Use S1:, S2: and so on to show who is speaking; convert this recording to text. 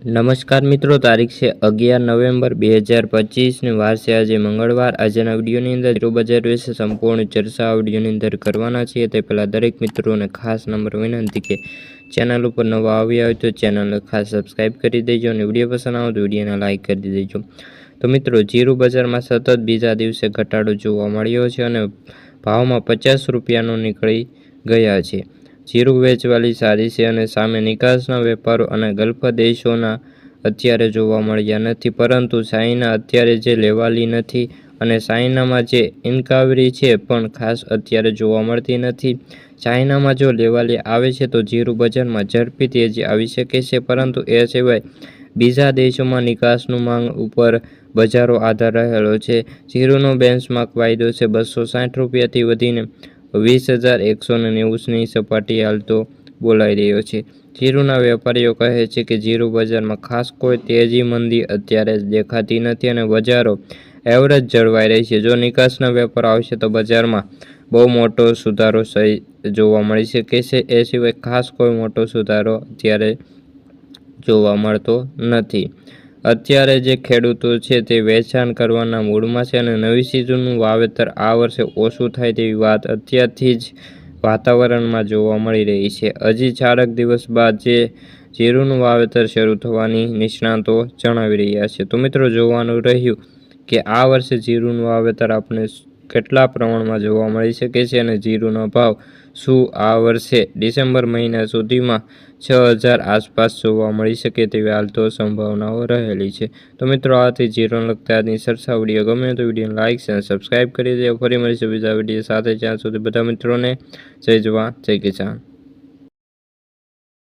S1: નમસ્કાર મિત્રો, તારીખ છે અગિયાર નવેમ્બર બે હજાર પચીસની વાર છે આજે મંગળવાર. આજના વિડીયોની અંદર જીરો બજાર વિશે સંપૂર્ણ ચર્ચા આ વિડીયોની અંદર કરવાના છીએ. તે પહેલાં દરેક મિત્રોને ખાસ નંબર વિનંતી કે ચેનલ ઉપર નવા આવ્યા હોય તો ચેનલને ખાસ સબસ્ક્રાઈબ કરી દેજો અને વીડિયો પસંદ આવે તો વિડીયોને લાઇક કરી દેજો. તો મિત્રો જીરું બજારમાં સતત બીજા દિવસે ઘટાડો જોવા મળ્યો છે અને ભાવમાં પચાસ રૂપિયાનો નીકળી ગયા છે. જીરું વેચવાલી સારી છે અને સામે નિકાસના વેપારો અને ગલ્ફ દેશોના અત્યારે જોવા મળ્યા નથી. પરંતુ ચાઇના અત્યારે જે લેવાલી નથી અને ચાઇનામાં જે ઇન્કાવરી છે પણ ખાસ અત્યારે જોવા મળતી નથી. ચાઇનામાં જો લેવાલી આવે છે તો જીરું બજારમાં ઝડપી તેજી આવી શકે છે. પરંતુ એ સિવાય બીજા દેશોમાં નિકાસનું માંગ ઉપર બજારો આધાર રહેલો છે. જીરુનો બેન્ચમાર્ક વાયદો છે બસો સાઠ રૂપિયાથી વધીને વીસ હજાર એકસો ને નેવુંની હાલતો બોલાઈ રહ્યો છે. જીરુના વેપારીઓ કહે છે કે જીરુ બજારમાં ખાસ કોઈ તેજી મંદી અત્યારે દેખાતી નથી અને બજારો એવરેજ જળવાઈ રહી છે. જો નિકાસના વેપાર આવશે તો બજારમાં બહુ મોટો સુધારો સહી જોવા મળી શકે છે. એ સિવાય ખાસ કોઈ મોટો સુધારો અત્યારે જોવા મળતો નથી. અત્યારે જે ખેડૂતો છે તે વેચાણ કરવાના મૂડમાં છે અને નવી સિઝનનું વાવેતર આ વર્ષે ઓછું થાય તેવી વાત અત્યારથી જ વાતાવરણમાં જોવા મળી રહી છે. હજી ચારક દિવસ બાદ જે જીરુનું વાવેતર શરૂ થવાની નિષ્ણાતો જણાવી રહ્યા છે. તો મિત્રો, જોવાનું રહ્યું કે આ વર્ષે જીરુનું વાવેતર આપણે કેટલા પ્રમાણમાં જોવા મળી શકે છે અને જીરુનો ભાવ શું આ વર્ષે ડિસેમ્બર મહિના સુધીમાં છ હજાર આસપાસ જોવા મળી શકે તેવી હાલ તો સંભાવનાઓ રહેલી છે. તો મિત્રો, આથી જીરોને લગતા આજની સરસા વીડિયો ગમે તો વિડીયોને લાઇક અને સબસ્ક્રાઈબ કરી દે ફરી મળીશું બીજા વીડિયો સાથે. જ્યાં સુધી બધા મિત્રોને જય જવા જય કિસાન.